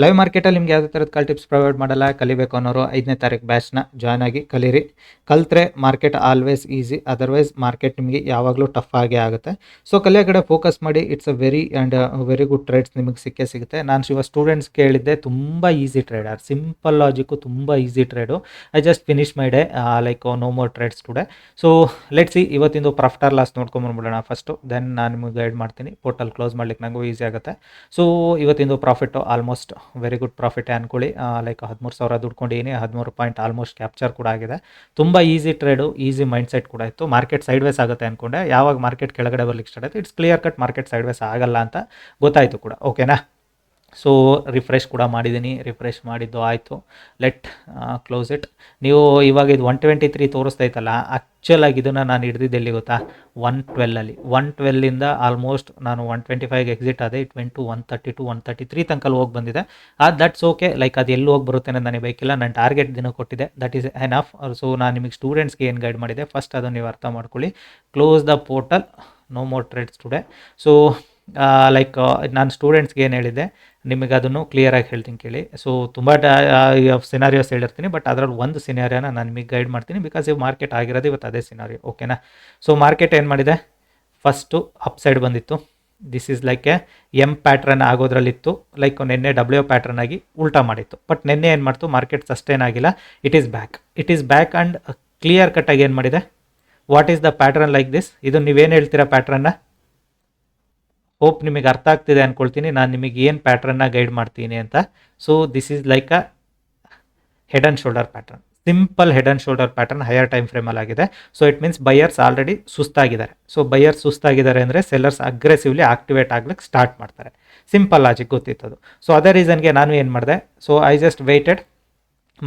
Live ಮಾರ್ಕೆಟಲ್ಲಿ ನಿಮ್ಗೆ ಯಾವುದೇ ಥರದ ಕಾಲ್ ಟಿಪ್ಸ್ ಪ್ರೊವೈಡ್ ಮಾಡಲ್ಲ, ಕಲಿಬೇಕು ಅನ್ನೋರು ಐದನೇ ತಾರೀಕು ಬ್ಯಾಚ್ನ ಜಾಯ್ನ್ ಆಗಿ ಕಲೀರಿ. ಕಲ್ತ್ರೆ market always easy otherwise market ನಿಮಗೆ ಯಾವಾಗಲೂ ಟಫ್ ಆಗೇ ಆಗುತ್ತೆ. ಸೊ ಕಲಿಯೋ ಕಡೆ ಫೋಕಸ್ ಮಾಡಿ it's a very and very good trades ನಿಮಗೆ ಸಿಕ್ಕೇ ಸಿಗುತ್ತೆ. ನಾನು ಶಿವ ಸ್ಟೂಡೆಂಟ್ಸ್ ಕೇಳಿದ್ದೆ, ತುಂಬ ಈಸಿ ಟ್ರೇಡರ್ ಸಿಂಪಲ್ ಲಾಜಿಕ್ಕು ತುಂಬ easy trade I just finish my day like no more trades today so let see ಇವತ್ತಿಂದು or loss ನೋಡ್ಕೊಂಬಂದ್ಬಿಡೋಣ ಫಸ್ಟು ದೆನ್ ನಾನು ನಿಮಗೆ ಗೈಡ್ ಮಾಡ್ತೀನಿ. ಪೋರ್ಟಲ್ ಕ್ಲೋಸ್ ಮಾಡ್ಲಿಕ್ಕೆ ನನಗೂ ಈಸಿ ಆಗುತ್ತೆ. So ಇವತ್ತಿಂದು profit almost very good profit ಅನ್ಕೊಳ್ಳಿ. Like ಹದಿಮೂರು ಸಾವಿರ ದುಡ್ಕೊಂಡಿದ್ದೀನಿ ಹದಿಮೂರು ಪಾಯಿಂಟ್ ಆಲ್ಮೋಸ್ಟ್ ಕ್ಯಾಪ್ಚರ್ ಕೂಡ ಆಗಿದೆ. ತುಂಬ easy trade easy mind set ಕೂಡ ಇತ್ತು. ಮಾರ್ಕೆಟ್ ಸೈಡ್ ವೇಸ್ ಆಗುತ್ತೆ ಅಂದ್ಕೊಂಡೆ ಯಾವಾಗ ಮಾರ್ಕೆಟ್ ಕೆಳಗಡೆ ಬರ್ಲಿಕ್ಕೆ ಸ್ಟಾರ್ಟ್ ಆಯಿತು it's clear cut market sideways ಆಗಲ್ಲ ಅಂತ ಗೊತ್ತಾಯಿತು ಕೂಡ. ಓಕೆನಾ ಸೊ ರಿಫ್ರೆಶ್ ಕೂಡ ಮಾಡಿದ್ದೀನಿ. ರಿಫ್ರೆಶ್ ಮಾಡಿದ್ದು ಆಯಿತು. ಲೆಟ್ ಕ್ಲೋಸ್ ಇಟ್ ನೀವು ಇವಾಗ ಇದು ಒನ್ ಟ್ವೆಂಟಿ ತ್ರೀ ತೋರಿಸ್ತೈತಲ್ಲ ಆ್ಯಕ್ಚುಲಾಗಿ ಇದನ್ನು ನಾನು ಹಿಡಿದಿದ್ದು ಎಲ್ಲಿ ಗೊತ್ತಾ? ಒನ್ ಟ್ವೆಲ್ಲಲ್ಲಿ ಒನ್ ಟ್ವೆಲ್ಲಿಂದ ಆಲ್ಮೋಸ್ಟ್ ನಾನು ಒನ್ ಟ್ವೆಂಟಿ ಫೈವ್ಗೆ ಎಕ್ಸಿಟ್ ಆದೆ. It went to one thirty to one thirty three ತನಕಲ್ಲಿ ಹೋಗಿ ಬಂದಿದೆ. ಆ ದಟ್ಸ್ ಓಕೆ ಲೈಕ್ ಅದು ಎಲ್ಲಿ ಹೋಗಿ ಬರುತ್ತೆ ನನಗೆ ಬೇಕಿಲ್ಲ. ನಾನು ಟಾರ್ಗೆಟ್ ದಿನ ಕೊಟ್ಟಿದೆ. ದಟ್ ಈಸ್ ಎನಫ್ ಸೊ ನಾನು ನಿಮಗೆ ಸ್ಟೂಡೆಂಟ್ಸ್ಗೆ ಏನು ಗೈಡ್ ಮಾಡಿದೆ? ಫಸ್ಟ್ ಅದನ್ನು ನೀವು ಅರ್ಥ ಮಾಡ್ಕೊಳ್ಳಿ. Close the portal no more trades today so like ನಾನು ಸ್ಟೂಡೆಂಟ್ಸ್ಗೆ ಏನು ಹೇಳಿದೆ ನಿಮಗೆ ಅದನ್ನು ಕ್ಲಿಯರಾಗಿ ಹೇಳ್ತೀನಿ ಕೇಳಿ. ಸೊ ತುಂಬ ಸಿನಾರಿಯೋಸ್ ಹೇಳಿರ್ತೀನಿ ಬಟ್ ಅದರಲ್ಲಿ ಒಂದು ಸಿನಾರಿಯೋನ ನಾನು ನಿಮಗೆ ಗೈಡ್ ಮಾಡ್ತೀನಿ ಬಿಕಾಸ್ ಇವು ಮಾರ್ಕೆಟ್ ಆಗಿರೋದು ಇವತ್ತು ಅದೇ ಸಿನಾರಿಯೋ ಓಕೆನಾ ಸೊ ಮಾರ್ಕೆಟ್ ಏನು ಮಾಡಿದೆ? ಫಸ್ಟು ಅಪ್ ಸೈಡ್ ಬಂದಿತ್ತು. This is like A M pattern ಆಗೋದ್ರಲ್ಲಿತ್ತು like ನಿನ್ನೆ ಡಬ್ಲ್ಯೂ ಪ್ಯಾಟ್ರನ್ ಆಗಿ ಉಲ್ಟಾ ಮಾಡಿತ್ತು. ಬಟ್ ನಿನ್ನೆ ಏನು ಮಾಡ್ತು? ಮಾರ್ಕೆಟ್ ಸಸ್ಟೈನ್ ಆಗಿಲ್ಲ. It is back it is back and clear ಕಟ್ಟಾಗಿ ಏನು ಮಾಡಿದೆ? What is the pattern like this ಇದು ನೀವೇನು ಹೇಳ್ತೀರಾ ಪ್ಯಾಟ್ರನ್ನ ಹೋಪ್ ನಿಮಗೆ ಅರ್ಥ ಆಗ್ತಿದೆ ಅಂದ್ಕೊಳ್ತೀನಿ ನಾನು ನಿಮಗೆ ಏನು ಪ್ಯಾಟ್ರನ್ನ ಗೈಡ್ ಮಾಡ್ತೀನಿ ಅಂತ. So this is like a head and shoulder pattern simple head and shoulder pattern higher time ಫ್ರೇಮಲ್ಲಿ ಆಗಿದೆ. So it means buyers already ಸುಸ್ತಾಗಿದ್ದಾರೆ. So buyers ಸುಸ್ತಾಗಿದ್ದಾರೆ ಅಂದರೆ ಸೆಲ್ಲರ್ಸ್ ಅಗ್ರೆಸಿವ್ಲಿ ಆಕ್ಟಿವೇಟ್ ಆಗ್ಲಿಕ್ಕೆ ಸ್ಟಾರ್ಟ್ ಮಾಡ್ತಾರೆ. ಸಿಂಪಲ್ ಲಾಜಿಕ್ ಗೊತ್ತಿತ್ತದು ಸೊ ಅದೇ ರೀಸನ್ಗೆ ನಾನು ಏನು ಮಾಡಿದೆ? So I just waited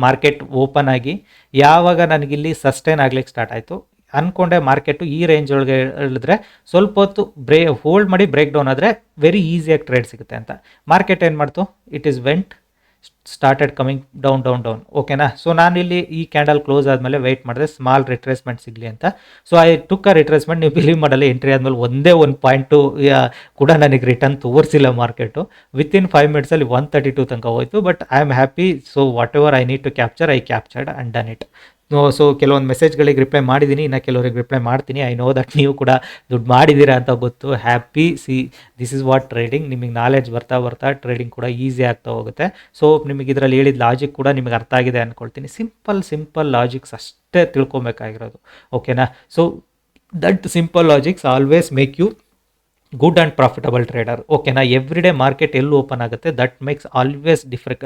market open ಆಗಿ. ಯಾವಾಗ ನನಗಿಲ್ಲಿ ಸಸ್ಟೈನ್ ಆಗ್ಲಿಕ್ಕೆ ಸ್ಟಾರ್ಟ್ ಆಯಿತು? ಅಂದ್ಕೊಂಡೆ ಮಾರ್ಕೆಟು ಈ ರೇಂಜ್ ಒಳಗೆ ಹೇಳಿದ್ರೆ ಸ್ವಲ್ಪ ಹೊತ್ತು ಬ್ರೇ ಹೋಲ್ಡ್ ಮಾಡಿ ಬ್ರೇಕ್ ಡೌನ್ ಆದರೆ ವೆರಿ ಈಸಿಯಾಗಿ ಟ್ರೇಡ್ ಸಿಗುತ್ತೆ ಅಂತ. ಮಾರ್ಕೆಟ್ ಏನು ಮಾಡ್ತು? It is went started coming down down down ಓಕೆನಾ ಸೊ ಇಲ್ಲಿ ಈ ಕ್ಯಾಂಡಲ್ ಕ್ಲೋಸ್ ಆದಮೇಲೆ ವೆಯ್ಟ್ ಮಾಡಿದೆ. ಸ್ಮಾಲ್ ರಿಟ್ರೇಸ್ಮೆಂಟ್ ಸಿಗಲಿ ಅಂತ. So I took a retracement ನೀವು ಬಿಲೀವ್ ಮಾಡಲ್ಲ ಎಂಟ್ರಿ ಆದಮೇಲೆ ಒಂದೇ ಒಂದು ಪಾಯಿಂಟು ಕೂಡ ನನಗೆ ರಿಟರ್ನ್ ತೋರಿಸಿಲ್ಲ ಮಾರ್ಕೆಟು. ವಿತ್ ಇನ್ ಫೈವ್ ಮಿನಿಟ್ಸಲ್ಲಿ ಒನ್ ತರ್ಟಿ ಟು ತನಕ ಹೋಯಿತು. But I am happy so whatever I need to capture I captured and done it so ಕೆಲವೊಂದು ಮೆಸೇಜ್ಗಳಿಗೆ ರಿಪ್ಲೈ ಮಾಡಿದ್ದೀನಿ ಇನ್ನು ಕೆಲವರಿಗೆ ರಿಪ್ಲೈ ಮಾಡ್ತೀನಿ. ಐ ನೋ ದಟ್ ನೀವು ಕೂಡ ದುಡ್ಡು ಮಾಡಿದ್ದೀರಾ ಅಂತ ಗೊತ್ತು. Happy see this is what trading ನಿಮಗೆ ನಾಲೆಡ್ಜ್ ಬರ್ತಾ ಬರ್ತಾ ಟ್ರೇಡಿಂಗ್ ಕೂಡ ಈಸಿ ಆಗ್ತಾ ಹೋಗುತ್ತೆ. ಸೊ ನಿಮಗೆ ಇದರಲ್ಲಿ ಹೇಳಿದ ಲಾಜಿಕ್ ಕೂಡ ನಿಮಗೆ ಅರ್ಥ ಆಗಿದೆ ಅಂದ್ಕೊಳ್ತೀನಿ ಸಿಂಪಲ್ ಸಿಂಪಲ್ ಲಾಜಿಕ್ಸ್ ಅಷ್ಟೇ ತಿಳ್ಕೊಬೇಕಾಗಿರೋದು. ಓಕೆನಾ so that simple logics always make you good and profitable trader ಓಕೆನಾ ಎವ್ರಿ ಡೇ ಮಾರ್ಕೆಟ್ ಎಲ್ಲೂ ಓಪನ್ ಆಗುತ್ತೆ? ದಟ್ ಮೇಕ್ಸ್ ಆಲ್ವೇಸ್ ಡಿಫ್ರೆ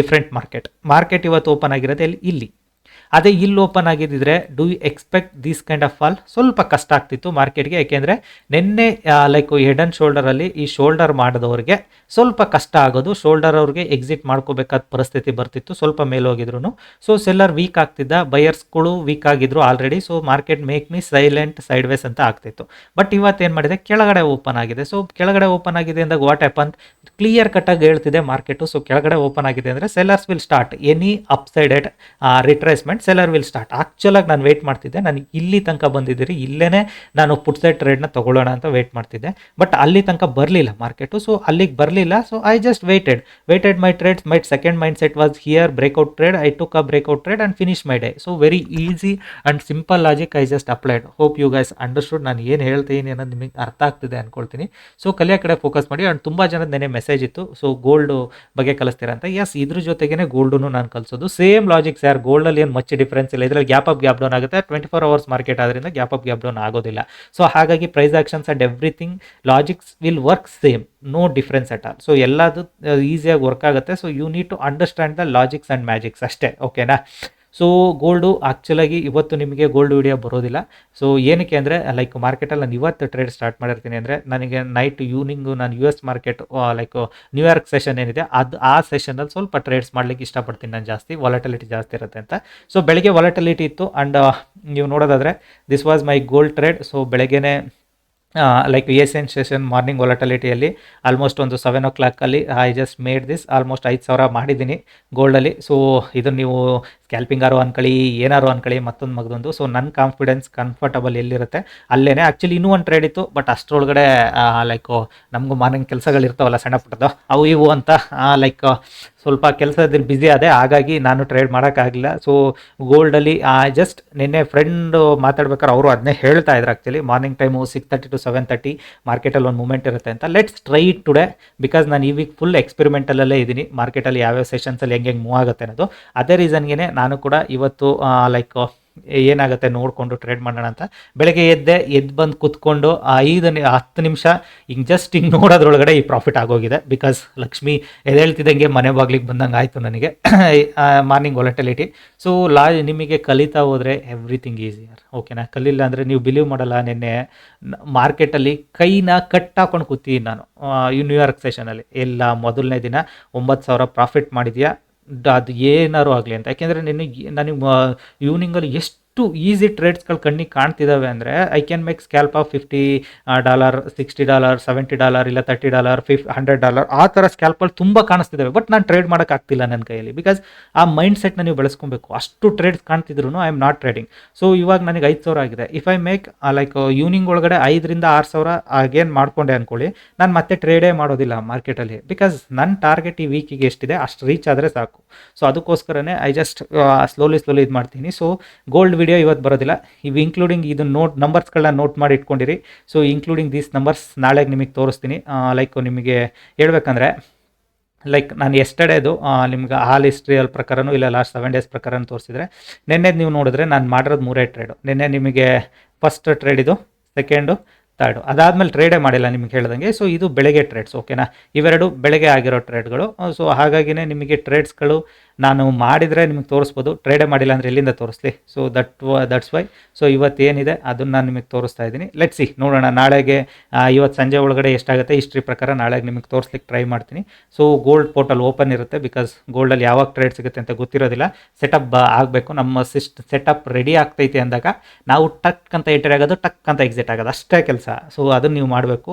ಡಿಫ್ರೆಂಟ್ ಮಾರ್ಕೆಟ್ ಮಾರ್ಕೆಟ್ ಇವತ್ತು ಓಪನ್ ಆಗಿರೋದು ಎಲ್ಲಿ? ಇಲ್ಲಿ. ಅದೇ ಇಲ್ಲಿ open ಆಗಿದ್ದಿದ್ರೆ do you expect this kind of fall ಸ್ವಲ್ಪ ಕಷ್ಟ ಆಗ್ತಿತ್ತು ಮಾರ್ಕೆಟ್ಗೆ ಯಾಕೆಂದರೆ ನಿನ್ನೆ ಲೈಕ್ ಹೆಡ್ ಆ್ಯಂಡ್ ಶೋಲ್ಡರಲ್ಲಿ ಈ ಶೋಲ್ಡರ್ ಮಾಡಿದವ್ರಿಗೆ ಸ್ವಲ್ಪ ಕಷ್ಟ ಆಗೋದು ಶೋಲ್ಡರ್ ಅವ್ರಿಗೆ ಎಕ್ಸಿಟ್ ಮಾಡ್ಕೋಬೇಕಾದ ಪರಿಸ್ಥಿತಿ ಬರ್ತಿತ್ತು, ಸ್ವಲ್ಪ ಮೇಲೆ ಹೋಗಿದ್ರು ಸೊ ಸೆಲ್ಲರ್ ವೀಕ್ ಆಗ್ತಿದ್ದ ಬಯರ್ಸ್ಗಳು ವೀಕ್ ಆಗಿದ್ರು already so market make me silent sideways ಅಂತ ಆಗ್ತಿತ್ತು. ಬಟ್ ಇವತ್ತೇನು ಮಾಡಿದೆ? ಕೆಳಗಡೆ ಓಪನ್ ಆಗಿದೆ. ಸೊ ಕೆಳಗಡೆ ಓಪನ್ ಆಗಿದೆ ಅಂದಾಗ ವಾಟ್ ಹ್ಯಾಪನ್ ಕ್ಲಿಯರ್ ಕಟ್ಟಾಗಿ ಹೇಳ್ತಿದೆ ಮಾರ್ಕೆಟು ಸೊ ಕೆಳಗಡೆ ಓಪನ್ ಆಗಿದೆ ಅಂದರೆ sellers will start any ಅಪ್ಸೈಡೆಡ್ retracement seller will start ಆಕ್ಚುಲಾಗಿ ನಾನು ವೆಯ್ಟ್ ಮಾಡ್ತಿದ್ದೆ. ನಾನು ಇಲ್ಲಿ ತನಕ ಬಂದಿದ್ದೀರಿ. ಇಲ್ಲೇ ನಾನು ಪುಟ್ ಟ್ರೇಡ್ನ ತೊಗೊಳ್ಳೋಣ ಅಂತ ವೆಯ್ಟ್ ಮಾಡ್ತಿದ್ದೆ. ಬಟ್ ಅಲ್ಲಿ ತನಕ ಬರಲಿಲ್ಲ ಮಾರ್ಕೆಟು ಸೊ ಅಲ್ಲಿಗೆ ಬರಲಿಲ್ಲ. So I just waited waited my trades my second mind set was here breakout trade I took a breakout trade and finish my day so very easy and simple logic I just applied hope you guys understood ನಾನು ಏನು ಹೇಳ್ತೀನಿ ಅನ್ನೋದು ನಿಮಗೆ ಅರ್ಥ ಆಗ್ತಿದೆ ಅಂದ್ಕೊಳ್ತೀನಿ so ಕಲಿಯೋ ಕಡೆ ಫೋಕಸ್ ಮಾಡಿ. ಆ್ಯಂಡ್ ತುಂಬ ಜನ ನೆನೆ ಮೆಸೇಜ್ ಇತ್ತು. ಸೊ ಗೋಲ್ಡ್ ಬಗ್ಗೆ ಕಲಿಸ್ತೀರಾ ಅಂತ. ಎಸ್ ಇದ್ರ ಜೊತೆಗೇ ಗೋಲ್ಡನ್ನು ನಾನು ಕಲಿಸೋದು. ಸೇಮ್ ಲಾಜಿಕ್ಸ್ ಯಾರು ಗೋಲ್ಡಲ್ಲಿ ಏನು ಮಚ್ ಡಿಫ್ರೆನ್ಸ್ ಇಲ್ಲ. ಇದರಲ್ಲಿ ಗ್ಯಾಪ್ ಅಪ್ ಗ್ಯಾಪ್ ಡೌನ್ ಆಗುತ್ತೆ. ಟ್ವೆಂಟಿ ಫೋರ್ ಅವರ್ಸ್ ಮಾರ್ಕೆಟ್ ಆದ್ರಿಂದ ಗ್ಯಾಪ್ ಅಪ್ ಗ್ಯಾಪ್ ಡೌನ್ ಆಗೋದಿಲ್ಲ. ಸೊ ಹಾಗಾಗಿ price actions and everything logics will work same no difference at all so ಎಲ್ಲದು ಈಸಿಯಾಗಿ ವರ್ಕ್ ಆಗುತ್ತೆ. So you need to understand the logics and magics ಅಷ್ಟೇ. ಓಕೆನಾ so gold ಆ್ಯಕ್ಚುಲಾಗಿ ಇವತ್ತು ನಿಮಗೆ ಗೋಲ್ಡ್ ವಿಡಿಯೋ ಬರೋದಿಲ್ಲ. ಸೊ ಏನಕ್ಕೆ ಅಂದರೆ ಲೈಕ್ ಮಾರ್ಕೆಟಲ್ಲಿ ನಾನು ಇವತ್ತು ಟ್ರೇಡ್ ಸ್ಟಾರ್ಟ್ ಮಾಡಿರ್ತೀನಿ ಅಂದರೆ, ನನಗೆ ನೈಟ್ ಈವ್ನಿಂಗು ನಾನು U S market like New York session ಏನಿದೆ, ಅದು ಆ ಸೆಷನಲ್ಲಿ ಸ್ವಲ್ಪ ಟ್ರೇಡ್ಸ್ ಮಾಡ್ಲಿಕ್ಕೆ ಇಷ್ಟಪಡ್ತೀನಿ ನಾನು ಜಾಸ್ತಿ. ವಾಲಟಿಲಿಟಿ ಜಾಸ್ತಿ ಇರುತ್ತೆ ಅಂತ. ಸೊ ಬೆಳಗ್ಗೆ ವಾಲಟಿಲಿಟಿ ಇತ್ತು ಆ್ಯಂಡ್ ನೀವು ನೋಡೋದಾದರೆ this was my gold trade so ಬೆಳಗ್ಗೆನೇ ಲೈಕ್ ಎನ್ ಸೆಷನ್ ಮಾರ್ನಿಂಗ್ ವಾಲಟಿಲಿಟಿಯಲ್ಲಿ ಆಲ್ಮೋಸ್ಟ್ ಒಂದು ಸೆವೆನ್ ಓ ಕ್ಲಾಕಲ್ಲಿ I just made this almost ಐದು ಸಾವಿರ ಮಾಡಿದ್ದೀನಿ ಗೋಲ್ಡಲ್ಲಿ ಸೊ ಇದನ್ನು ನೀವು ಸ್ಕ್ಯಾಲ್ಪಿಂಗ್ ಆರೋ ಅನ್ಕೊಳ್ಳಿ ಏನಾರು ಅನ್ಕೊಳ್ಳಿ ಮತ್ತೊಂದು ಮಗದೊಂದು. ಸೊ ನನ್ನ ಕಾನ್ಫಿಡೆನ್ಸ್ ಕಂಫರ್ಟಬಲ್ ಎಲ್ಲಿರುತ್ತೆ? ಅಲ್ಲೇ ಆ್ಯಕ್ಚುಲಿ ಇನ್ನೂ ಒಂದು ಟ್ರೇಡ್ ಇತ್ತು ಬಟ್ ಅಷ್ಟರೊಳಗಡೆ ಲೈಕ್ ನಮಗೂ ಮಾರ್ನಿಂಗ್ ಕೆಲಸಗಳಿರ್ತಾವಲ್ಲ ಸಣ್ಣ ಪುಟ್ಟದ್ದು ಅವು ಇವು ಅಂತ ಲೈಕ್ ಸ್ವಲ್ಪ ಕೆಲಸದಲ್ಲಿ ಬ್ಯುಸಿ ಆದೆ, ಹಾಗಾಗಿ ನಾನು ಟ್ರೇಡ್ ಮಾಡೋಕ್ಕಾಗಲಿಲ್ಲ ಸೊ ಗೋಲ್ಡಲ್ಲಿ ಜಸ್ಟ್ ನಿನ್ನೆ ಫ್ರೆಂಡು ಮಾತಾಡ್ಬೇಕಾದ್ರೆ ಅವರು ಅದನ್ನೇ ಹೇಳ್ತಾ ಇದ್ರು actually morning time six thirty to seven thirty ಮಾರ್ಕೆಟಲ್ಲಿ ಒಂದು ಮೂಮೆಂಟ್ ಇರುತ್ತೆ ಅಂತ. ಲೆಟ್ಸ್ ಟ್ರೈ ಟುಡೇ ಬಿಕಾಸ್ ನಾನು ಈ ವೀಕ್ ಫುಲ್ ಎಕ್ಸ್ಪೆರಿಮೆಂಟಲ್ಲೇ ಇದ್ದೀನಿ ಮಾರ್ಕೆಟಲ್ಲಿ ಯಾವ್ಯಾವ ಸೆಷನ್ಸಲ್ಲಿ ಹೆಂಗೆ ಹೆಂಗೆ ಮೂವ್ ಆಗುತ್ತೆ ಅನ್ನೋದು. ಅದೇ ರೀಸನ್ಗೆ ನಾನು ಕೂಡ ಇವತ್ತು ಲೈಕ್ ಏನಾಗುತ್ತೆ ನೋಡಿಕೊಂಡು ಟ್ರೇಡ್ ಮಾಡೋಣ ಅಂತ ಬೆಳಗ್ಗೆ ಎದ್ದೆ ಎದ್ದು ಬಂದು ಕುತ್ಕೊಂಡು ಐದು ಹತ್ತು ನಿಮಿಷ ಹಿಂಗೆ ಜಸ್ಟ್ ಹಿಂಗೆ ನೋಡೋದ್ರೊಳಗಡೆ ಈ ಪ್ರಾಫಿಟ್ ಆಗೋಗಿದೆ. ಬಿಕಾಸ್ ಲಕ್ಷ್ಮಿ ಎದ್ದೇಳ್ತಿದ್ದಂಗೆ ಮನೆ ಬಾಗ್ಲಿಗೆ ಬಂದಂಗೆ ಆಯಿತು ನನಗೆ. ಮಾರ್ನಿಂಗ್ ವಾಲಟಿಲಿಟಿ ಸೊ ಲಾ ನಿಮಗೆ ಕಲಿತಾ ಹೋದರೆ ಎವ್ರಿಥಿಂಗ್ ಈಸಿಯರ್ ಓಕೆನಾ ಕಲಿಲ್ಲ ಅಂದರೆ ನೀವು ಬಿಲೀವ್ ಮಾಡಲ್ಲ ನಿನ್ನೆ. ಮಾರ್ಕೆಟಲ್ಲಿ ಕೈನ ಕಟ್ ಹಾಕೊಂಡು ಕೂತೀನಿ ನಾನು. ನ್ಯೂಯಾರ್ಕ್ ಸೆಷನಲ್ಲಿ ಎಲ್ಲ ಮೊದಲನೇ ದಿನ ಒಂಬತ್ತು ಸಾವಿರ ಪ್ರಾಫಿಟ್ ಮಾಡಿದ್ಯಾ? ಅದು ಏನಾರು ಆಗಲಿ ಅಂತ. ಯಾಕೆಂದರೆ ನಿನಗೆ ನನಗೆ ಇವ್ನಿಂಗಲ್ಲಿ ಎಷ್ಟು ಈಸಿ ಟ್ರೇಡ್ಸ್ಗಳು ಕಣ್ಣಿಗೆ ಕಾಣ್ತಿದ್ದಾವೆ ಅಂದರೆ I can make scalp of fifty dollar, sixty dollar, seventy dollar ಇಲ್ಲ ತರ್ಟಿ ಡಾಲರ್, ಫಿಫ್, ಹಂಡ್ರೆಡ್ ಡಾಲರ್, ಆ ಥರ ಸ್ಕ್ಯಾಲ್ಪಲ್ಲಿ ತುಂಬ ಕಾಣಿಸ್ತಿದ್ದಾವೆ ಬಟ್ ನಾನು ಟ್ರೇಡ್ ಮಾಡೋಕ್ಕಾಗ್ತಿಲ್ಲ ನನ್ನ ಕೈಯಲ್ಲಿ. ಬಿಕಾಸ್ ಆ ಮೈಂಡ್ ಸೆಟ್ನ ನೀವು ಬೆಳೆಸ್ಕೊಬೇಕು. ಅಷ್ಟು trades ಕಾಣ್ತಿದ್ರು I am not trading. So ಇವಾಗ ನನಗೆ ಐದು ಸಾವಿರ ಆಗಿದೆ. If I make like, evening ಒಳಗಡೆ ಐದರಿಂದ ಆರು ಸಾವಿರ ಆಗೇನು ಮಾಡ್ಕೊಂಡೆ ಅಂದ್ಕೊಳ್ಳಿ ನಾನು ಮತ್ತೆ ಟ್ರೇಡೇ ಮಾಡೋದಿಲ್ಲ ಮಾರ್ಕೆಟಲ್ಲಿ. ಬಿಕಾಸ್ ನನ್ನ ಟಾರ್ಗೆಟ್ ಈ ವೀಕಿಗೆ ಎಷ್ಟಿದೆ, ಅಷ್ಟು ರೀಚ್ ಆದರೆ ಸಾಕು. ಸೊ ಅದಕ್ಕೋಸ್ಕರನೇ ಐ ಜಸ್ಟ್ ಸ್ಲೋಲಿ ಸ್ಲೋಲಿ ಇದು ಮಾಡ್ತೀನಿ ಸೊ ಗೋಲ್ಡ್ ವಿಡಿಯೋ ಇವತ್ತು ಬರೋದಿಲ್ಲ. ಇವು ಇನ್ಕ್ಲೂಡಿಂಗ್ ಇದು ನೋಟ್ ನಂಬರ್ಸ್ಗಳನ್ನ ನೋಟ್ ಮಾಡಿ ಇಟ್ಕೊಂಡಿರಿ. ಸೊ ಇನ್ಕ್ಲೂಡಿಂಗ್ ದೀಸ್ ನಂಬರ್ಸ್ ನಾಳೆಗೆ ನಿಮಗೆ ತೋರಿಸ್ತೀನಿ. ಲೈಕ್ ನಿಮಗೆ ಹೇಳ್ಬೇಕಂದ್ರೆ ಲೈಕ್ ನಾನು ಎಸ್ಟರ್ಡೇದು ನಿಮ್ಗೆ ಹಾಲ್ ಹಿಸ್ಟ್ರಿಯಲ್ ಪ್ರಕಾರನೂ ಇಲ್ಲ ಲಾಸ್ಟ್ ಸೆವೆನ್ ಡೇಸ್ ಪ್ರಕಾರನೂ ತೋರಿಸಿದ್ರೆ ನಿನ್ನೆ ನೀವು ನೋಡಿದ್ರೆ ನಾನು ಮಾಡಿರೋದು ಮೂರೇ ಟ್ರೇಡು ನಿನ್ನೆ ನಿಮಗೆ ಫಸ್ಟ್ ಟ್ರೇಡ್ ಇದು ಸೆಕೆಂಡು ತರ್ಡು ಅದಾದಮೇಲೆ ಟ್ರೇಡೇ ಮಾಡಿಲ್ಲ ನಿಮಗೆ ಹೇಳ್ದಂಗೆ. ಸೊ ಇದು ಬೆಳಗ್ಗೆ ಟ್ರೇಡ್ಸ್ ಓಕೆನಾ ಇವೆರಡು ಬೆಳಗ್ಗೆ ಆಗಿರೋ ಟ್ರೇಡ್ಗಳು ಸೊ ಹಾಗಾಗಿನೇ ನಿಮಗೆ ಟ್ರೇಡ್ಸ್ಗಳು ನಾನು ಮಾಡಿದರೆ ನಿಮಗೆ ತೋರಿಸ್ಬೋದು ಟ್ರೇಡೇ ಮಾಡಿಲ್ಲ ಅಂದರೆ ಎಲ್ಲಿಂದ ತೋರಿಸ್ಲಿ? So that that's why so ಇವತ್ತೇನಿದೆ, ಅದನ್ನು ನಾನು ನಿಮಗೆ ತೋರಿಸ್ತಾ ಇದ್ದೀನಿ. ಲೆಟ್ ಸಿ ನೋಡೋಣ. ನಾಳೆಗೆ ಇವತ್ತು ಸಂಜೆ ಒಳಗಡೆ ಎಷ್ಟಾಗುತ್ತೆ ಹಿಸ್ಟ್ರಿ ಪ್ರಕಾರ ನಾಳೆಗೆ ನಿಮಗೆ ತೋರಿಸ್ಲಿಕ್ಕೆ ಟ್ರೈ ಮಾಡ್ತೀನಿ. ಸೊ ಗೋಲ್ಡ್ ಪೋರ್ಟಲ್ ಓಪನ್ ಇರುತ್ತೆ ಬಿಕಾಸ್ ಗೋಲ್ಡಲ್ಲಿ ಯಾವಾಗ ಟ್ರೇಡ್ ಸಿಗುತ್ತೆ ಅಂತ ಗೊತ್ತಿರೋದಿಲ್ಲ. ಸೆಟಪ್ ಆಗಬೇಕು. ನಮ್ಮ ಸಿಸ್ಟ್ ಸೆಟಪ್ ರೆಡಿ ಆಗ್ತೈತೆ ಅಂದಾಗ ನಾವು ಟಕ್ ಅಂತ ಎಂಟ್ರಿ ಆಗೋದು ಟಕ್ ಅಂತ ಎಕ್ಸಿಟ್ ಆಗೋದು. ಅಷ್ಟೇ ಕೆಲಸ. ಸೊ ಅದನ್ನು ನೀವು ಮಾಡಬೇಕು.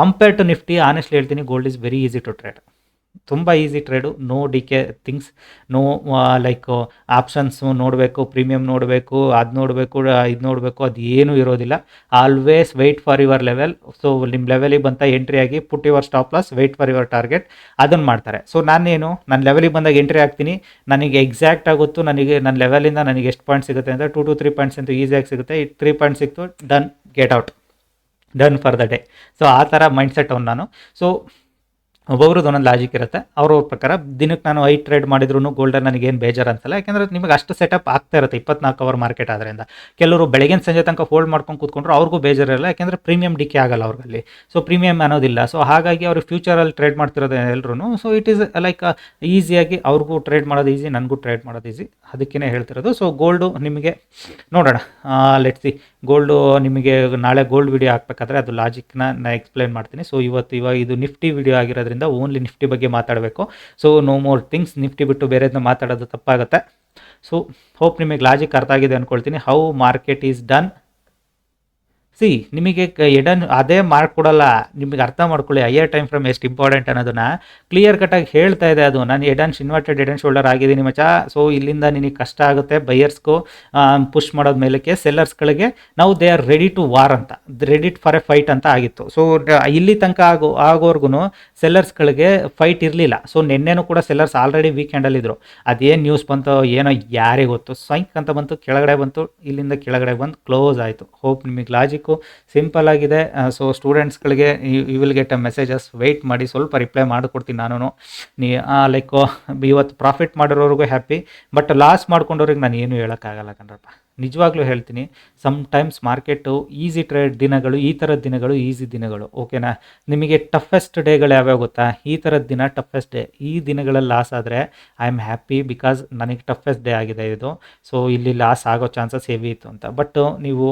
ಕಂಪೇರ್ ಟು ನಿಫ್ಟಿ ಆನೆಸ್ಟ್ಲಿ ಹೇಳ್ತೀನಿ gold is very easy to trade ತುಂಬ easy trade no D K things no like options ನೋಡಬೇಕು ಪ್ರೀಮಿಯಂ ನೋಡಬೇಕು, ಅದು ನೋಡಬೇಕು ಇದು ನೋಡಬೇಕು, ಅದು ಏನೂ ಇರೋದಿಲ್ಲ. Always wait for your level so ನಿಮ್ಮ ಲೆವೆಲಿಗೆ ಬಂತ ಎಂಟ್ರಿ ಆಗಿ put your stop loss wait for your target ಅದನ್ನು ಮಾಡ್ತಾರೆ. ಸೊ ನಾನೇನು ನನ್ನ ಲೆವೆಲಿಗೆ ಬಂದಾಗ ಎಂಟ್ರಿ ಆಗ್ತೀನಿ ನನಗೆ ಎಕ್ಸಾಕ್ಟ್ ಆಗುತ್ತೋ, ನನಗೆ ನನ್ನ ಲೆವೆಲಿಂದ ನನಗೆ ಎಷ್ಟು ಪಾಯಿಂಟ್ ಸಿಗುತ್ತೆ ಅಂದರೆ ಟು ಟು ತ್ರೀ ಪಾಯಿಂಟ್ಸ್ ಅಂತೂ ಈಸಿಯಾಗಿ ಸಿಗುತ್ತೆ. ತ್ರೀ ಪಾಯಿಂಟ್ ಸಿಕ್ತು done get out done for the day so ಆ ಥರ ಮೈಂಡ್ಸೆಟ್ ಅವ್ನು ನಾನು. ಸೊ ಒಬ್ಬೊಬ್ರದ್ದು ಒಂದೊಂದು ಲಾಜಿಕ್ ಇರುತ್ತೆ. ಅವ್ರ ಪ್ರಕಾರ ದಿನಕ್ಕೆ ನಾನು ಐ ಟ್ರೇಡ್ ಮಾಡಿದ್ರು ಗೋಲ್ಡಲ್ಲಿ ನನಗೇನು ಬೇಜಾರು ಅಂತಲ್ಲ. ಯಾಕೆಂದರೆ ನಿಮಗೆ ಅಷ್ಟು ಸೆಟಪ್ ಆಗ್ತಾ ಇರುತ್ತೆ ಇಪ್ಪತ್ನಾಲ್ಕು ಅವರ್ ಮಾರ್ಕೆಟ್ ಆದ್ರಿಂದ. ಕೆಲವರು ಬೆಳಗ್ಗೆ ಸಂಜೆ ತನಕ ಹೋಲ್ಡ್ ಮಾಡ್ಕೊಂಡು ಕೂತ್ಕೊಂಡ್ರು ಅವ್ರಿಗೂ ಬೇಜಾರಿರಲ್ಲ ಯಾಕೆಂದರೆ ಪ್ರೀಮಿಯಂ ಡಿಕೆ ಆಗಲ್ಲ ಅವ್ರಲ್ಲಿ. ಸೊ ಪ್ರೀಮಿಯಂ ಅನ್ನೋದಿಲ್ಲ. ಸೊ ಹಾಗಾಗಿ ಅವರು ಫ್ಯೂಚರಲ್ಲಿ ಟ್ರೇಡ್ ಮಾಡ್ತಿರೋದು ಎಲ್ಲರೂ ಸೊ ಇಟ್ ಈಸ್ ಲೈಕ್ ಈಸಿಯಾಗಿ ಅವ್ರಿಗೂ ಟ್ರೇಡ್ ಮಾಡೋದು ಈಸಿ ನನಗೂ ಟ್ರೇಡ್ ಮಾಡೋದು ಈಸಿ ಅದಕ್ಕೇ ಹೇಳ್ತಿರೋದು. ಸೊ ಗೋಲ್ಡು ನಿಮಗೆ ನೋಡೋಣ. ಲೆಟ್ ಸಿ ಗೋಲ್ಡು ನಿಮಗೆ ನಾಳೆ ಗೋಲ್ಡ್ ವಿಡಿಯೋ ಹಾಕ್ಬೇಕಾದ್ರೆ ಅದು ಲಾಜಿಕ್ನ ನಾನು ಎಕ್ಸ್ಪ್ಲೈನ್ ಮಾಡ್ತೀನಿ. ಸೊ ಇವತ್ತು ಇವಾಗ ಇದು ನಿಫ್ಟಿ ವಿಡಿಯೋ ಆಗಿರೋದ್ರಿಂದ ಓನ್ಲಿ ನಿಫ್ಟಿ ಬಗ್ಗೆ ಮಾತಾಡಬೇಕು. So no more things Nifty ಬಿಟ್ಟು ಬೇರೆದನ್ನ ಮಾತಾಡೋದು ತಪ್ಪಾಗುತ್ತೆ. ಸೊ ಹೋಪ್ ನಿಮಗೆ ಲಾಜಿಕ್ ಅರ್ಥ ಆಗಿದೆ ಅಂದ್ಕೊಳ್ತೀನಿ how market is done see, ನಿಮಗೆ ಎಡನ್ ಅದೇ ಕೊಡಲ್ಲ, ನಿಮಗೆ ಅರ್ಥ ಮಾಡ್ಕೊಳ್ಳಿ ಹೈಯರ್ ಟೈಮ್ ಫ್ರಮ್ ಎಷ್ಟು ಇಂಪಾರ್ಟೆಂಟ್ ಅನ್ನೋದನ್ನ ಕ್ಲಿಯರ್ ಕಟ್ಟಾಗಿ ಹೇಳ್ತಾ ಇದೆ ಅದು. ನಾನು ಎಡನ್ ಇನ್ವರ್ಟೆಡ್ ಎಡನ್ ಶೋಲ್ಡರ್ ಆಗಿದ್ದೀನಿ ಮಚ ಸೊ ಇಲ್ಲಿಂದ ನಿನಗೆ ಕಷ್ಟ ಆಗುತ್ತೆ. ಬೈಯರ್ಸ್ಗು ಪುಷ್ ಮಾಡೋದ ಮೇಲಕ್ಕೆ ಸೆಲ್ಲರ್ಸ್ಗಳಿಗೆ ನಾವು they are ready to war ಅಂತ ರೆಡಿ ಫಾರ್ ಎ ಫೈಟ್ ಅಂತ ಆಗಿತ್ತು. ಸೊ ಇಲ್ಲಿ ತನಕ ಆಗೋ ಆಗೋರ್ಗು ಸೆಲ್ಲರ್ಸ್ಗಳಿಗೆ ಫೈಟ್ ಇರಲಿಲ್ಲ. ಸೊ ನಿನ್ನೆನೂ ಕೂಡ ಸೆಲ್ಲರ್ಸ್ ಆಲ್ರೆಡಿ ವೀಕೆಂಡಲ್ಲಿದ್ದರು ಅದೇನು ನ್ಯೂಸ್ ಬಂತು ಏನೋ ಯಾರಿಗೆ ಗೊತ್ತು. ಸೈಂಕ್ ಅಂತ ಬಂತು, ಕೆಳಗಡೆ ಬಂತು, ಇಲ್ಲಿಂದ ಕೆಳಗಡೆ ಬಂದು ಕ್ಲೋಸ್ ಆಯಿತು. ಹೋಪ್ ನಿಮಗೆ ಲಾಜಿಕ್ಕು ಸಿಂಪಲ್ ಆಗಿದೆ. So ಸ್ಟೂಡೆಂಟ್ಸ್ಗಳಿಗೆ you will get a messages wait ಮಾಡಿ ಸ್ವಲ್ಪ ರಿಪ್ಲೈ ಮಾಡಿಕೊಡ್ತೀನಿ ನಾನು ನೀ ಲೈಕ್ ಇವತ್ತು ಪ್ರಾಫಿಟ್ ಮಾಡಿರೋರಿಗೂ ಹ್ಯಾಪಿ ಬಟ್ ಲಾಸ್ ಮಾಡ್ಕೊಂಡವ್ರಿಗೆ ನಾನು ಏನು ಹೇಳೋಕ್ಕಾಗಲ್ಲ ಕಣ್ರಪ್ಪ. ನಿಜವಾಗ್ಲೂ ಹೇಳ್ತೀನಿ some times market easy trade ದಿನಗಳು, ಈ ಥರದ ದಿನಗಳು ಈಸಿ ದಿನಗಳು ಓಕೆನಾ ನಿಮಗೆ ಟಫೆಸ್ಟ್ ಡೇಗಳು ಯಾವ್ಯಾವ ಗೊತ್ತಾ? ಈ ಥರದ ದಿನ ಟಫೆಸ್ಟ್ ಡೇ ಈ ದಿನಗಳಲ್ಲಿ ಲಾಸ್ ಆದರೆ ಐ ಆಮ್ ಹ್ಯಾಪಿ ಬಿಕಾಸ್ ನನಗೆ ಟಫೆಸ್ಟ್ ಡೇ ಆಗಿದೆ ಇದು. ಸೊ ಇಲ್ಲಿ ಲಾಸ್ ಆಗೋ ಚಾನ್ಸಸ್ ಹೆವಿ ಇತ್ತು ಅಂತ. ಬಟ್ ನೀವು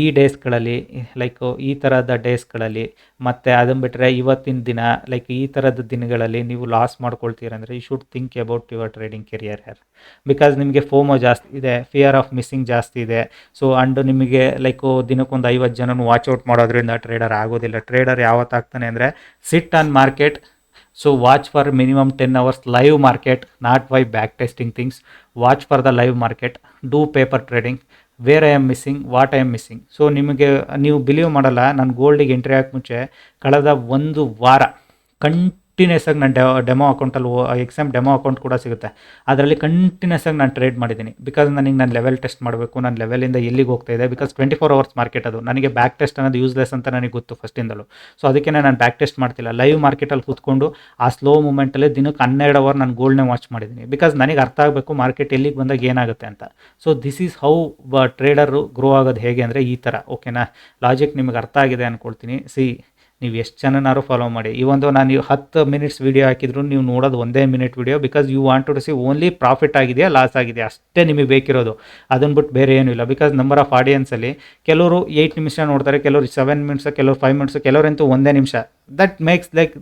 ಈ ಡೇಸ್ಗಳಲ್ಲಿ ಲೈಕ್ ಈ ಥರದ ಡೇಸ್ಗಳಲ್ಲಿ ಮತ್ತು ಅದನ್ನು ಬಿಟ್ಟರೆ ಇವತ್ತಿನ ದಿನ ಲೈಕ್ ಈ ಥರದ ದಿನಗಳಲ್ಲಿ ನೀವು loss ಮಾಡ್ಕೊಳ್ತೀರಂದರೆ you should think about your trading career ಯಾರ್ ಬಿಕಾಸ್ ನಿಮಗೆ ಫೋಮೋ ಜಾಸ್ತಿ ಇದೆ ಫಿಯರ್ ಆಫ್ ಮಿಸ್ಸಿಂಗ್ ಜಾಸ್ತಿ ಇದೆ. ಸೊ ಅಂಡ್ ನಿಮಗೆ ಲೈಕ್ ದಿನಕ್ಕೊಂದು ಐವತ್ತು ಜನನು ವಾಚ್ ಔಟ್ ಮಾಡೋದ್ರಿಂದ ಟ್ರೇಡರ್ ಆಗೋದಿಲ್ಲ. ಟ್ರೇಡರ್ ಯಾವತ್ತಾಗ್ತಾನೆ ಅಂದರೆ sit on market so watch for minimum ten hours live market not why back testing things watch for the live market do paper trading where I am missing what I am missing so ನಿಮಗೆ, ನೀವು believe ಮಾಡಲ್ಲ. ನಾನು ಗೋಲ್ಡಿಗೆ entry ಹಾಕಿ ಮುಂಚೆ, ಕಳೆದ ಒಂದು ವಾರ continuous ಆಗಿ ನಾನು ಡೆಮೋ ಅಕೌಂಟಲ್ಲಿ ಎಕ್ಸಾಮ್ ಡೆಮೋ ಅಕೌಂಟ್ ಕೂಡ ಸಿಗುತ್ತೆ. ಅದರಲ್ಲಿ ಕಂಟಿನ್ಯೂಸ್ ಆಗಿ ನಾನು ಟ್ರೇಡ್ ಮಾಡಿದ್ದೀನಿ. ಬಿಕಾಸ್ ನನಗೆ ನಾನು ಲೆವೆಲ್ ಟೆಸ್ಟ್ ಮಾಡಬೇಕು, ನಾನು ಲೆವೆಲಿಂದ ಎಲ್ಲಿಗೆ ಹೋಗ್ತಾ ಇದೆ because twenty four hours market ಅದು. ನನಗೆ ಬ್ಯಾಕ್ ಟೆಸ್ಟ್ ಅನ್ನೋದು ಯೂಸ್ಲೆಸ್ ಅಂತ ನನಗೆ ಗೊತ್ತು ಫಸ್ಟಿಂದಲೂ ಸೊ ಅದಕ್ಕೆ ನಾನು ಬ್ಯಾಕ್ ಟೆಸ್ಟ್ ಮಾಡ್ತಿಲ್ಲ. ಲೈವ್ ಮಾರ್ಕೆಟಲ್ಲಿ ಕೂತ್ಕೊಂಡು ಆ ಸ್ಲೋ ಮೂಮೆಂಟಲ್ಲಿ ದಿನಕ್ಕೆ ಹನ್ನೆರಡು ಅವರ್ ನಾನು ಗೋಲ್ಡ್ನೇ ವಾಚ್ ಮಾಡಿದ್ದೀನಿ. ಬಿಕಾಸ್ ನನಗೆ ಅರ್ಥ ಆಗಬೇಕು ಮಾರ್ಕೆಟ್ ಎಲ್ಲಿಗೆ ಬಂದಾಗ ಏನಾಗುತ್ತೆ ಅಂತ. So this is how trader grow ಆಗೋದು ಹೇಗೆ ಅಂದರೆ ಈ ಥರ. ಓಕೆನಾ ಲಾಜಿಕ್ ನಿಮಗೆ ಅರ್ಥ ಆಗಿದೆ ಅಂದ್ಕೊಳ್ತೀನಿ ಸಿ ನೀವು ಎಷ್ಟು ಜನನಾರು ಫಾಲೋ ಮಾಡಿ. ಈ ಒಂದು ನಾನು ಹತ್ತು ಮಿನಿಟ್ಸ್ ವೀಡಿಯೋ ಹಾಕಿದ್ರು, ನೀವು ನೋಡೋದು ಒಂದೇ minute video because you want to see only profit ಆಗಿದೆಯಾ ಲಾಸ್ ಆಗಿದೆಯಾ? ಅಷ್ಟೇ ನಿಮಗೆ ಬೇಕಿರೋದು. ಅದನ್ನು ಬಿಟ್ಟು ಬೇರೆ ಏನೂ ಇಲ್ಲ. ಬಿಕಾಸ್ ನಂಬರ್ ಆಫ್ ಆಡಿಯನ್ಸಲ್ಲಿ ಕೆಲವರು ಏಯ್ಟ್ ನಿಮಿಷ ನೋಡ್ತಾರೆ, ಕೆಲವರು ಸೆವೆನ್ ಮಿನಿಟ್ಸ್ ಕೆಲವರು ಫೈವ್ ಮಿನಿಟ್ಸ್ ಕೆಲವರಂತೂ ಒಂದೇ ನಿಮಿಷ. ದಟ್ ಮೇಕ್ಸ್ ಲೈಕ್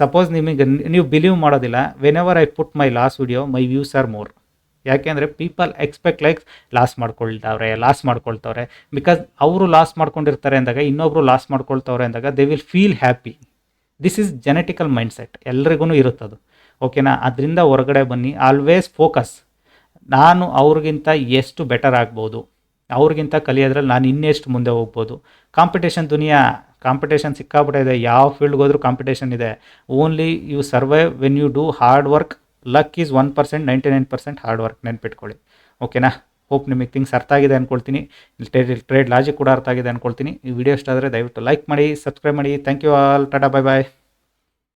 ಸಪೋಸ್ ನಿಮಗೆ, ನೀವು ಬಿಲೀವ್ ಮಾಡೋದಿಲ್ಲ. Whenever I put my last video my views are more ಯಾಕೆಂದರೆ ಪೀಪಲ್ ಎಕ್ಸ್ಪೆಕ್ಟ್ ಲೈಕ್ ಲಾಸ್ ಮಾಡ್ಕೊಳ್ತಾವ್ರೆ ಲಾಸ್ ಮಾಡ್ಕೊಳ್ತವ್ರೆ. ಬಿಕಾಸ್ ಅವರು ಲಾಸ್ ಮಾಡ್ಕೊಂಡಿರ್ತಾರೆ ಅಂದಾಗ, ಇನ್ನೊಬ್ರು ಲಾಸ್ ಮಾಡ್ಕೊಳ್ತವ್ರೆ ಅಂದಾಗ they will feel happy this is genetical mindset ಎಲ್ರಿಗೂ ಇರುತ್ತದು. ಓಕೆನಾ ಅದರಿಂದ ಹೊರಗಡೆ ಬನ್ನಿ. ಆಲ್ವೇಸ್ ಫೋಕಸ್ ನಾನು ಅವ್ರಿಗಿಂತ ಎಷ್ಟು ಬೆಟರ್ ಆಗ್ಬೋದು? ಅವ್ರಿಗಿಂತ ಕಲಿಯೋದ್ರಲ್ಲಿ ನಾನು ಇನ್ನೆಷ್ಟು ಮುಂದೆ ಹೋಗ್ಬೋದು? ಕಾಂಪಿಟೇಷನ್ ದುನಿಯಾ ಕಾಂಪಿಟೇಷನ್ ಸಿಕ್ಕಾಬಿಟ್ಟಿದೆ ಯಾವ ಫೀಲ್ಡ್ಗೆ ಹೋದ್ರೂ ಕಾಂಪಿಟೇಷನ್ ಇದೆ. Only you survive when you do hard work luck is one percent ninety nine percent hard work ನೆನ್ಪಿಟ್ಕೊಳ್ಳಿ ಓಕೆನಾ ಹೋಪ್ ನಿಮಗೆ ಥಿಂಗ್ಸ್ ಅರ್ಥ ಆಗಿದೆ ಅಂದ್ಕೊಳ್ತೀನಿ ಟ್ರೇಡ್ ಟ್ರೇಡ್ ಲಾಜಿಕ್ ಕೂಡ ಅರ್ಥ ಆಗಿದೆ ಅಂದ್ಕೊಳ್ತೀನಿ ಈ ವಿಡಿಯೋ ಇಷ್ಟ ಆದರೆ ದಯವಿಟ್ಟು ಲೈಕ್ ಮಾಡಿ ಸಬ್ಸ್ಕ್ರೈಬ್ ಮಾಡಿ. Thank you all tata bye bye